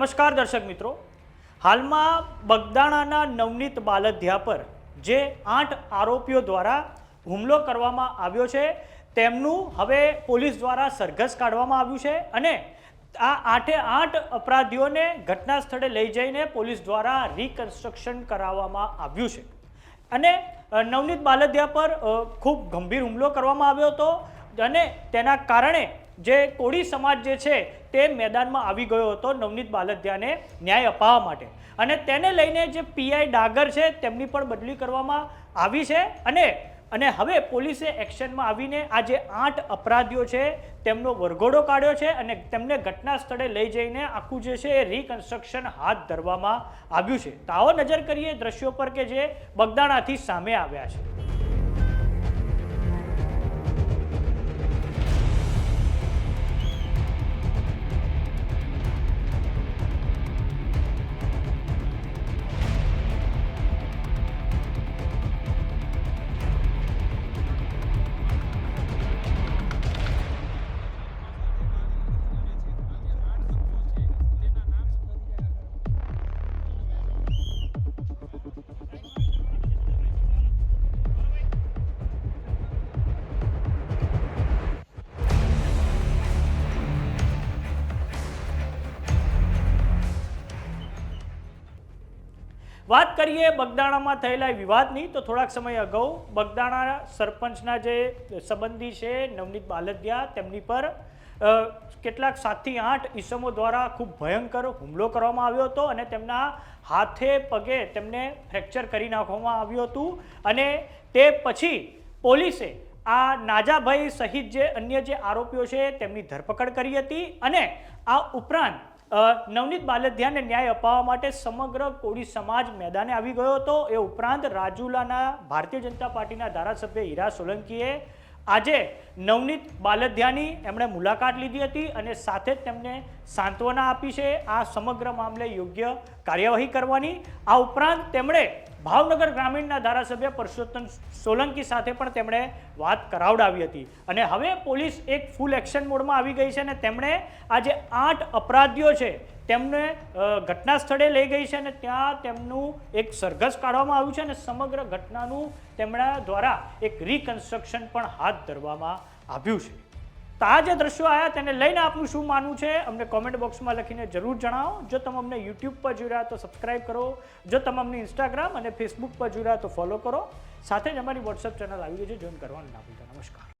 નમસ્કાર દર્શક મિત્રો. હાલમાં બગદાણાના નવનીત બાલધ્યા પર જે આઠ આરોપીઓ દ્વારા હુમલો કરવામાં આવ્યો છે, તેમનું હવે પોલીસ દ્વારા સરઘસ કાઢવામાં આવ્યું છે અને આ આઠે આઠ અપરાધીઓને ઘટના સ્થળે લઈ જઈને પોલીસ દ્વારા રિકન્સ્ટ્રક્શન કરાવવામાં આવ્યું છે. અને નવનીત બાલધ્યા પર ખૂબ ગંભીર હુમલો કરવામાં આવ્યો હતો અને તેના કારણે જે કોળી સમાજ જે છે તે મેદાનમાં આવી ગયો હતો નવનીત બાલદિયાને ન્યાય અપાવવા માટે. અને તેને લઈને જે પીઆઈ ડાગર છે તેમની પણ બદલી કરવામાં આવી છે અને અને હવે પોલીસે એક્શનમાં આવીને આ જે આઠ અપરાધીઓ છે તેમનો વરઘોડો કાઢ્યો છે અને તેમને ઘટના સ્થળે લઈ જઈને આખું જે છે એ રિકન્સ્ટ્રક્શન હાથ ધરવામાં આવ્યું છે. તો આવો નજર કરીએ દ્રશ્યો પર કે જે બગદાણાથી સામે આવ્યા છે. વાત કરીએ બગદાણામાં થયેલા વિવાદની, તો થોડાક સમય અગાઉ બગદાણા સરપંચના જે સંબંધી છે, નવનીત બાલદિયા, તેમની પર કેટલાક સાતથી આઠ ઈસમો દ્વારા ખૂબ ભયંકર હુમલો કરવામાં આવ્યો હતો અને તેમના હાથે પગે તેમને ફ્રેક્ચર કરી નાખવામાં આવ્યું હતું અને તે પછી પોલીસે આ નાજાભાઈ સહિત જે અન્ય જે આરોપીઓ છે, તેમની ધરપકડ કરી હતી અને આ ઉપરાંત નવનીત બાલધ્યાને ન્યાય અપાવવા માટે સમગ્ર કોળી સમાજ મેદાને આવી ગયો હતો. એ ઉપરાંત રાજુલાના ભારતીય જનતા પાર્ટીના ધારાસભ્ય હીરા સોલંકીએ આજે નવનીત બાલધ્યાની એમણે મુલાકાત લીધી હતી અને સાથે જ તેમને સાંત્વના આપી છે. આ સમગ્ર મામલે યોગ્ય કાર્યવાહી કરવાની. આ ઉપરાંત તેમણે ભાવનગર ગ્રામીણના ધારાસભ્ય પરસોત્તમ સોલંકી સાથે પણ તેમણે વાત કરાવડાવી હતી. અને હવે પોલીસ એક ફૂલ એક્શન મોડમાં આવી ગઈ છે અને તેમણે આ જે આઠ અપરાધીઓ છે તેમને ઘટના સ્થળે લઈ ગઈ છે અને ત્યાં તેમનું એક સરઘસ કાઢવામાં આવ્યું છે અને સમગ્ર ઘટનાનું તેમના દ્વારા એક રિકન્સ્ટ્રક્શન પણ હાથ ધરવામાં આવ્યું છે. તો આ જે દ્રશ્યો આવ્યા તેને લઈને આપનું શું માનવું છે? અમને કોમેન્ટ બોક્સમાં લખીને જરૂર જણાવો. જો તમે અમને યુટ્યુબ પર જોઈ તો સબસ્ક્રાઇબ કરો. જો તમે અમને ઇન્સ્ટાગ્રામ અને ફેસબુક પર જોઈ તો ફોલો કરો. સાથે જ અમારી વોટ્સએપ ચેનલ આવી ગઈ છે. જોઈન કરવાનું ના ભૂલતા. નમસ્કાર.